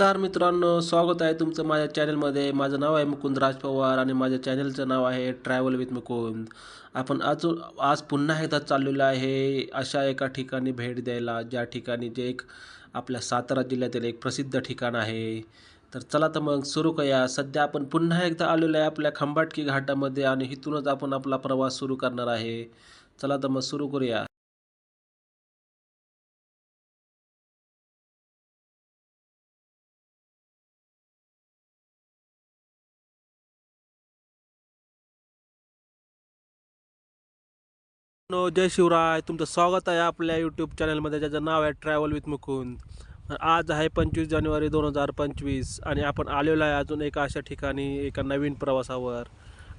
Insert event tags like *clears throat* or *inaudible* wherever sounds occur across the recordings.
नमस्कार मित्रांनो स्वागत आहे तुमचं माझ्या चॅनलमध्ये माझं नाव आहे मुकुंद राज पवार आणि माझ्या चॅनलचं नाव आहे ट्रॅव्हल विथ मुकुंद. आपण आज आज पुन्हा एकदा चाललेलो आहे अशा एका ठिकाणी भेट द्यायला ज्या ठिकाणी जे एक आपल्या सातारा जिल्ह्यातील एक प्रसिद्ध ठिकाण आहे. तर चला तर मग सुरू करूया. सध्या आपण पुन्हा एकदा आलेलो आहे आपल्या खंबाटकी घाटामध्ये आणि इथूनच आपण आपला प्रवास सुरू करणार आहे. चला तर मग सुरू करूया. जय शिवराय. तुमचं स्वागत आहे आपल्या यूट्यूब चॅनलमध्ये ज्याचं नाव आहे ट्रॅव्हल विथ मुकुंद आज आहे पंचवीस जानेवारी दोन हजार पंचवीस आणि आपण आलेलो आहे अजून एका अशा ठिकाणी एका नवीन प्रवासावर.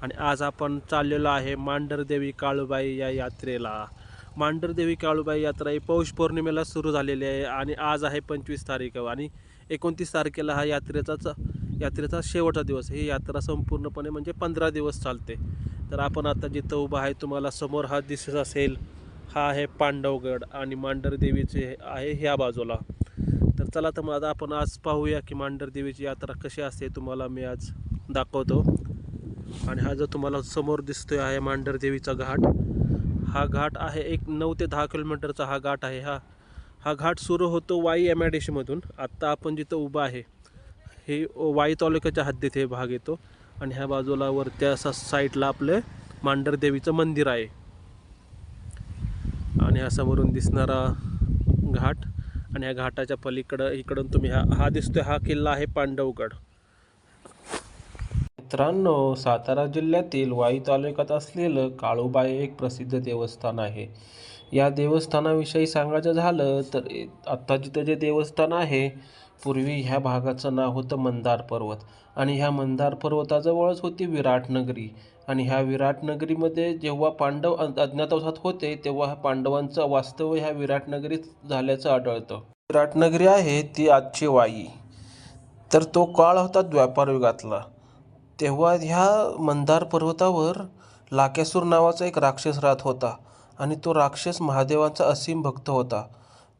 आणि आज आपण चाललेलो आहे मांढरदेवी काळूबाई या यात्रेला. मांढरदेवी काळूबाई यात्रा ही पौष पौर्णिमेला सुरू झालेली आहे आणि आज आहे पंचवीस तारीख. आणि एकोणतीस तारखेला हा यात्रेचाच यात्रेचा शेवटचा दिवस ही यात्रा संपूर्णपणे म्हणजे पंधरा दिवस चालते. तर आपण आता जिथं उभा आहे तुम्हाला समोर हा दिसत असेल हा आहे पांडवगड आणि मांढरदेवीचे आहे ह्या बाजूला. तर चला तर मग आता आपण आज पाहूया की मांढरदेवीची यात्रा कशी असते तुम्हाला मी आज दाखवतो. आणि हा जो तुम्हाला समोर दिसतोय आहे मांढरदेवीचा घाट हा घाट आहे एक नऊ ते दहा किलोमीटरचा हा घाट आहे हा. हा घाट सुरू होतो वाई एम आय डी सीमधून आत्ता आपण जिथं उभं आहे हे वाई तालुक्याच्या हद्दीत हे भाग येतो. आणि ह्या बाजूला वरत्या असा साईडला आपलं मांडर देवीचं मंदिर आहे. आणि ह्या समोरून दिसणारा घाट आणि ह्या घाटाच्या पलीकडं इकडून तुम्ही हा हा दिसतोय हा किल्ला आहे पांडवगड. मित्रांनो सातारा जिल्ह्यातील वाई तालुक्यात असलेलं काळूबाई एक प्रसिद्ध देवस्थान आहे. या देवस्थानाविषयी सांगायचं झालं तर आत्ता जिथं जे देवस्थान आहे पूर्वी ह्या भागाचं नाव होतं मंदार पर्वत आणि ह्या मंदार पर्वताजवळच होती विराटनगरी आणि ह्या विराटनगरीमध्ये जेव्हा पांडव अ- अज्ञातवासात होते तेव्हा ह्या पांडवांचं वास्तव्य ह्या विराटनगरीत झाल्याचं आढळतं. विराटनगरी आहे ती आजची वाई. तर तो काळ होता द्व्यापार युगातला. तेव्हा ह्या मंदार पर्वतावर लाकेसूर नावाचा एक राक्षस राहत होता आणि तो राक्षस महादेवाचा असीम भक्त होता.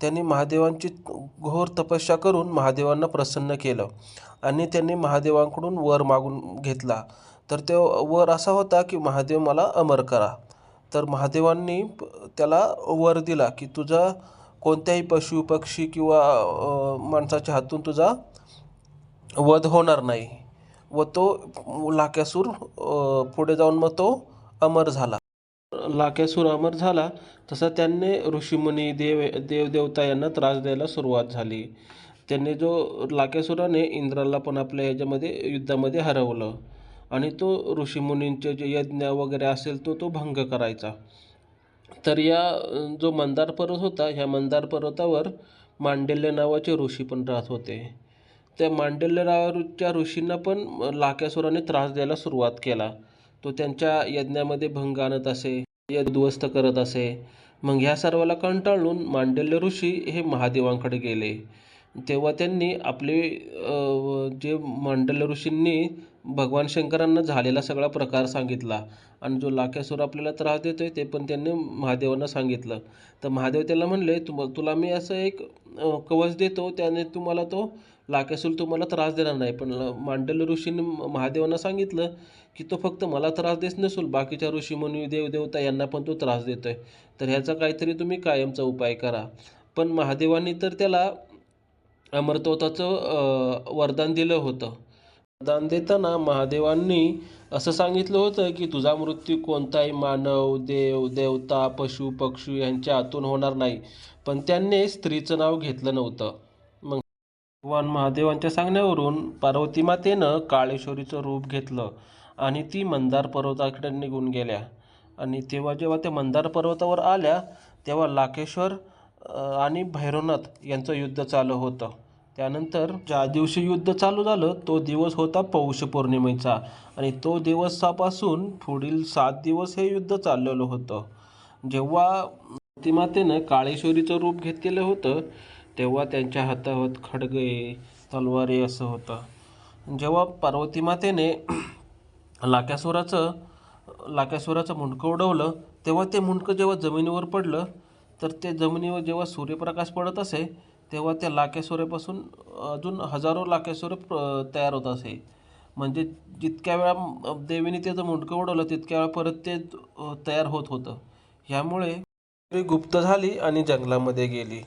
त्यांनी महादेवांची घोर तपस्या करून महादेवांना प्रसन्न केलं आणि त्यांनी महादेवांकडून वर मागून घेतला. तर तो वर असा होता की महादेव मला अमर करा. तर महादेवांनी प- त्याला वर दिला की तुझा कोणत्याही पशु पक्षी किंवा माणसाच्या हातून तुझा वध होणार नाही व तो लाक्यासूर पुढे जाऊन मग तो अमर झाला. लाक्यासूर अमर झाला तसा त्यांनी ऋषीमुनी देव देवदेवता यांना त्रास द्यायला सुरुवात झाली. त्यांनी जो लाक्यासुराने इंद्राला पण आपल्या याच्यामध्ये युद्धामध्ये हरवलं आणि तो ऋषीमुनींचे जे यज्ञ वगैरे असेल तो तो भंग करायचा. तर या जो मंदार पर्वत होता ह्या मंदार पर्वतावर मांडल्य नावाचे ऋषी पण राहत होते. त्या मांडल्य नावाच्या ऋषींना पण लाक्यासुराने त्रास द्यायला सुरुवात केला. तो त्यांच्या यज्ञामध्ये भंग आणत असे. यज्ञ उद्ध्वस्त करत असे. मग ह्या सर्वाला कंटाळून मांडल्य ऋषी हे महादेवांकडे गेले. तेव्हा त्यांनी आपले जे मांडल्य ऋषींनी भगवान शंकरांना झालेला सगळा प्रकार सांगितला. आणि जो लाक्यासूर आपल्याला त्रास देतोय ते पण त्यांनी महादेवांना सांगितलं. तर महादेव त्याला म्हणले तुम तुला मी असं एक कवच देतो त्याने तुम्हाला तो लाक्यासूर तुम्हाला त्रास देणार नाही. पण मांडल मांडल्य ऋषींनी महादेवांना सांगितलं की तो फक्त मला त्रास देत नसून बाकीच्या ऋषीमुनी देवदेवता यांना पण तो त्रास देतोय. तर ह्याचा काहीतरी तुम्ही कायमचा उपाय करा. पण महादेवांनी तर त्याला अमरतोताचं वरदान दिलं होतं. वरदान देताना महादेवांनी असं सांगितलं होतं की तुझा मृत्यू कोणताही मानव देव देवता पशु पक्षी यांच्या हातून होणार नाही. पण त्यांनी स्त्रीचं नाव घेतलं नव्हतं. मग भगवान महादेवांच्या सांगण्यावरून पार्वती मातेनं काळेश्वरीचं रूप घेतलं आणि ती मंदार पर्वताकडे निघून गेल्या. आणि तेव्हा जेव्हा त्या मंदार पर्वतावर आल्या तेव्हा लाकेश्वर आणि भैरवनाथ यांचं युद्ध चालू होतं. त्यानंतर ज्या दिवशी युद्ध चालू झालं तो दिवस होता पौष पौर्णिमेचा. आणि तो दिवसापासून पुढील सात दिवस हे युद्ध चाललेलं होतं. जेव्हा ती मातेनं काळेश्वरीचं रूप घेतलेलं होतं तेव्हा त्यांच्या हातावर खडगे तलवारी असं होतं. जेव्हा पार्वती मातेने लाक्यासुराचं लाक्यासुराचं मुंडकं उडवलं तेव्हा ते मुंडकं जेव्हा जमिनीवर पडलं तर ते जमिनीवर जेव्हा सूर्यप्रकाश पडत असे तेव्हा त्या लाकेश्वऱ्यापासून अजून हजारो लाकेश्वरे प्र- तयार होत असे. म्हणजे जितक्या वेळा देवीने त्याचं मुंडकं उडवलं तितक्या वेळा परत ते तयार होत होतं. ह्यामुळे गुप्त झाली आणि जंगलामध्ये गेली.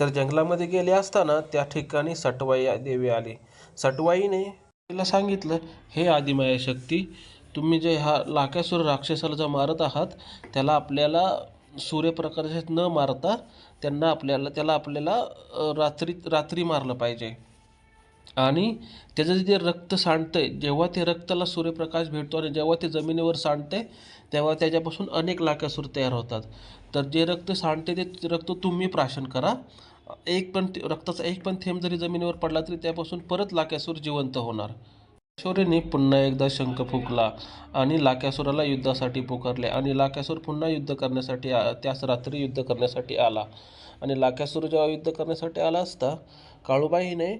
तर जंगलामध्ये गेले असताना त्या ठिकाणी सटवाई देवी आली. सटवाईने तिला सांगितलं हे आदिमाया शक्ती तुम्ही जे हा लाकेश्वर राक्षसाला जो मारत आहात त्याला आपल्याला सूर्यप्रकाशात न मारता त्यांना आपल्याला त्याला आपल्याला रात्री रात्री मारलं पाहिजे. आणि त्याचं जे रक्त सांडतंय जेव्हा ते रक्ताला सूर्यप्रकाश भेटतो आणि जेव्हा ते जमिनीवर सांडते तेव्हा त्याच्यापासून अनेक लाकासूर तयार होतात. तर जे रक्त सांडते ते रक्त तुम्ही प्राशन करा. एक पण रक्ताचा एक पण थेंब जरी जमिनीवर पडला तरी त्यापासून परत लाकासूर जिवंत होणार. शौर्यने पुन्हा एकदा शंख फुकला आणि लाक्यासुराला युद्धासाठी पुकारले आणि लाक्यासूर पुन्हा युद्ध करण्यासाठी आ- त्याच रात्री युद्ध करण्यासाठी आला. आणि लाक्यासूर जेव्हा युद्ध करण्यासाठी आला असता काळूबाईने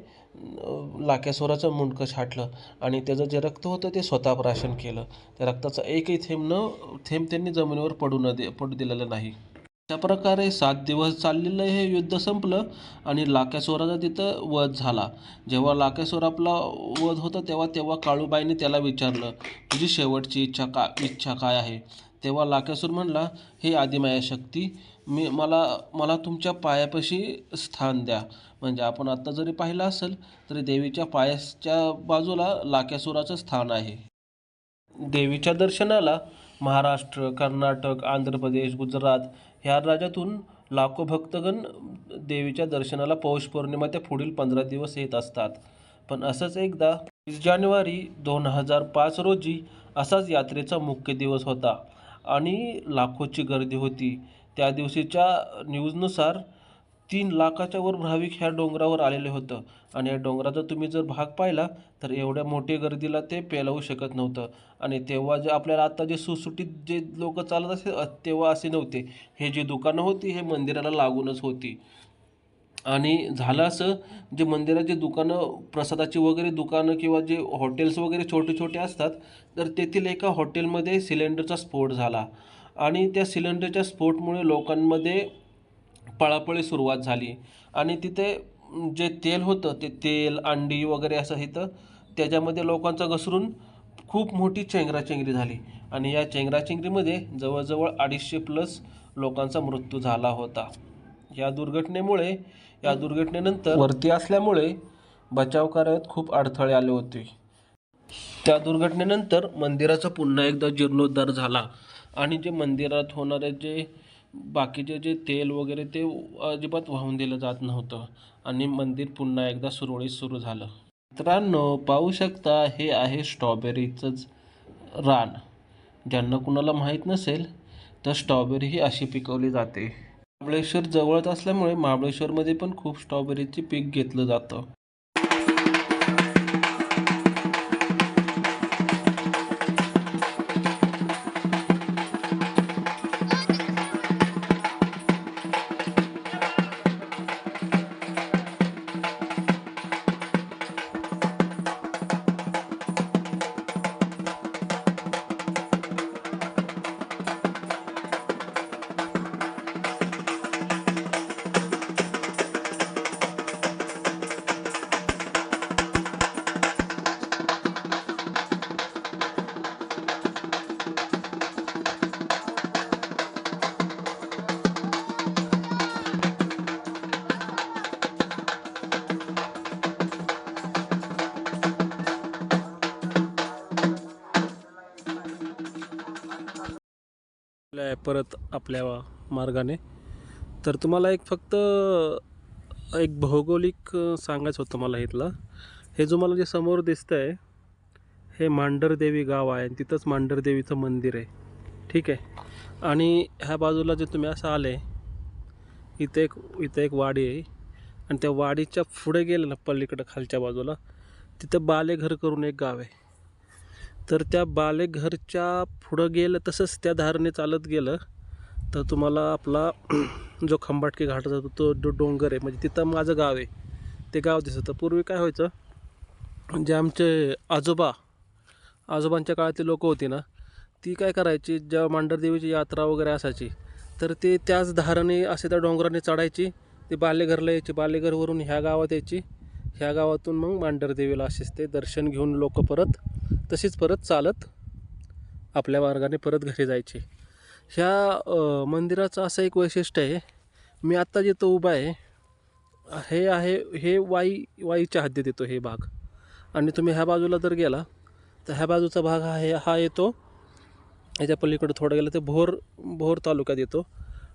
लाक्यासुराचं मुंडकं छाटलं आणि त्याचं जे रक्त होतं ते स्वतः प्राशन केलं. त्या रक्ताचा एकही थेंब न थेंब त्यांनी जमिनीवर पडू न दे पडू दिलेलं नाही. अशा प्रकारे सात दिवस चाललेलं हे युद्ध संपलं आणि लाकेश्वराचा तिथं वध झाला. जेव्हा लाकेश्वर आपला वध होता तेव्हा तेव्हा काळूबाईने त्याला विचारलं तुझी शेवटची इच्छा का इच्छा काय आहे? तेव्हा लाकेश्वर म्हणला हे आदिमाया शक्ती मी मला मला तुमच्या पायापाशी स्थान द्या. म्हणजे आपण आत्ता जरी पाहिलं असेल तरी देवीच्या पायाच्या बाजूला लाकेश्वराचं स्थान आहे. देवीच्या दर्शनाला महाराष्ट्र कर्नाटक आंध्र प्रदेश गुजरात ह्या राज्यातून लाखो भक्तगण देवीच्या दर्शनाला पौष पौर्णिमा ते पुढील पंधरा दिवस येत असतात. पण असंच एकदा वीस जानेवारी दोन हजार पाच रोजी असाच यात्रेचा मुख्य दिवस होता आणि लाखोची गर्दी होती. त्या दिवशीच्या न्यूजनुसार तीन लाखाच्या वर भाविक ह्या डोंगरावर आलेले होतं. आणि या डोंगराचा तुम्ही जर भाग पाहिला तर एवढ्या मोठ्या गर्दीला ते पेलवू शकत नव्हतं. आणि तेव्हा जे आपल्याला आता जे सुसुटीत जे लोक चालत असे तेव्हा असे नव्हते. हे जी दुकानं होती हे मंदिराला लागूनच होती. आणि झालं असं जे मंदिराची दुकानं प्रसादाची वगैरे दुकानं किंवा जे हॉटेल्स वगैरे छोटे छोटे असतात तर तेथील एका हॉटेलमध्ये सिलेंडरचा स्फोट झाला. आणि त्या सिलेंडरच्या स्फोटमुळे लोकांमध्ये पळापळी सुरुवात झाली. आणि तिथे जे तेल होतं ते तेल अंडी वगैरे असं इथं त्याच्यामध्ये लोकांचा घसरून खूप मोठी चेंगराचेंगरी झाली. आणि या चेंगराचेंगरीमध्ये जवळजवळ अडीचशे प्लस लोकांचा मृत्यू झाला होता. या दुर्घटनेमुळे या दुर्घटनेनंतर वरती असल्यामुळे बचाव कार्यात खूप अडथळे आले होते. त्या दुर्घटनेनंतर मंदिराचा पुन्हा एकदा जीर्णोद्धार झाला. आणि जे मंदिरात होणारे जे बाकीचे जे तेल वगैरे ते अजिबात वाहून दिलं जात नव्हतं. आणि मंदिर पुन्हा एकदा सुरळीत सुरू झालं. मित्रांनो पाहू शकता हे आहे स्ट्रॉबेरीचंच रान. ज्यांना कुणाला माहीत नसेल तर स्ट्रॉबेरी ही अशी पिकवली जाते. महाबळेश्वर जवळच असल्यामुळे महाबळेश्वरमध्ये पण खूप स्ट्रॉबेरीचे पीक घेतलं जातं. परत आपल्या मार्गाने. तर तुम्हाला एक फक्त एक भौगोलिक सांगायचं होतं मला इथलं. हे जो मला जे समोर दिसतं आहे हे मांढरदेवी गाव आहे आणि तिथंच मांढरदेवीचं मंदिर आहे. ठीक आहे? आणि ह्या बाजूला जे तुम्ही असं आले इथे एक इथं एक वाडी आहे. आणि त्या वाडीच्या पुढे गेलं ना पलीकडं खालच्या बाजूला तिथं बालेघर करून एक गाव आहे. तर त्या बालेघरच्या पुढं गेलं तसंच त्या धारने चालत गेलं. तर तुम्हाला आपला *clears throat* जो खंबाटकी घाट जातो तो जो डोंगर आहे म्हणजे तिथं माझं गाव आहे ते गाव दिसतं. पूर्वी काय व्हायचं जे आमचे आजोबा आजोबांच्या काळातली लोकं होती ना ती काय करायची जेव्हा मांढरदेवीची यात्रा वगैरे असायची तर ते त्याच धाराने असे त्या डोंगराने चढायची ते बालेघरला यायची. बालेघरवरून ह्या गावात यायची. ह्या गावातून मग मांढरदेवीला असेच ते दर्शन घेऊन लोक परत तशीच परत चालत आपल्या मार्गाने परत घरी जायचे. ह्या मंदिराचं असं एक वैशिष्ट्य आहे मी आत्ता जिथं उभा आहे हे आहे हे वाई वाईच्या हद्दीत येतो हे भाग. आणि तुम्ही ह्या बाजूला जर गेला तर ह्या बाजूचा भाग हा आहे हा येतो ह्याच्या पलीकडं थोडं गेलं तर भोर भोर तालुक्यात येतो.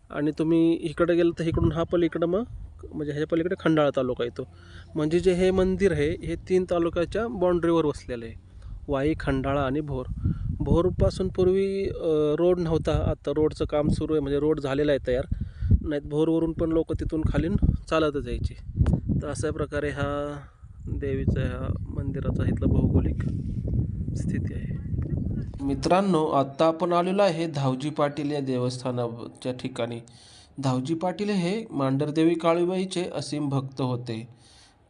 आणि तुम्ही इकडं गेलं तर इकडून हा पलीकडं मग म्हणजे ह्याच्या पलीकडे खंडाळा तालुका येतो. म्हणजे जे हे मंदिर आहे हे तीन तालुक्याच्या बाँड्रीवर वसलेलं आहे. वाई खंडाळा आणि भोर. भोरपासून पूर्वी रोड नव्हता. आता रोडचं काम सुरू आहे. म्हणजे रोड झालेला आहे तयार. नाहीत भोरवरून पण लोक तिथून खालीन चालतच यायचे तर अशा प्रकारे हा देवीचा ह्या मंदिराचा इथला भौगोलिक स्थिती आहे. मित्रांनो आत्ता आपण आलेलो आहे धावजी पाटील या देवस्थानाच्या ठिकाणी. धावजी पाटील हे मांढरदेवी काळूबाईचे असीम भक्त होते.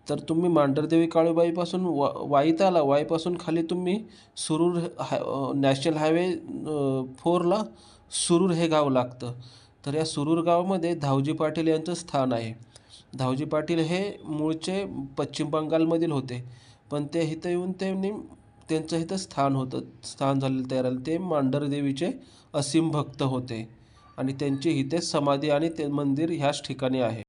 तर तुम्ही मांढरदेवी काळूबाईपासून वा वाईत आला वाईपासून खाली तुम्ही सुरूर हाय नॅशनल हायवे फोरला सुरूर हे गाव लागतं. तर या सुरूर गावामध्ये धावजी पाटील यांचं स्थान आहे. धावजी पाटील हे मूळचे पश्चिम बंगालमधील होते. पण ते इथं येऊन त्यांनी त्यांचं इथं स्थान होतं स्थान झालेलं तयार ते मांढरदेवीचे असीम भक्त होते. आणि त्यांची इथेच समाधी आणि ते मंदिर ह्याच ठिकाणी आहे.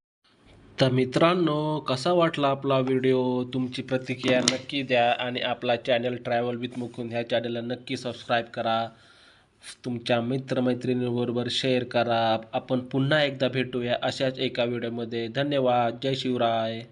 तर मित्रांनो कसा वाटला आपला व्हिडिओ? तुमची प्रतिक्रिया नक्की द्या आणि आपला चॅनल ट्रॅव्हल विथ मुकुंद ह्या चॅनलला नक्की सबस्क्राईब करा. तुमच्या मित्रमैत्रिणींबरोबर शेअर करा. आपण पुन्हा एकदा भेटूया अशाच एका व्हिडिओमध्ये. धन्यवाद. जय शिवराय.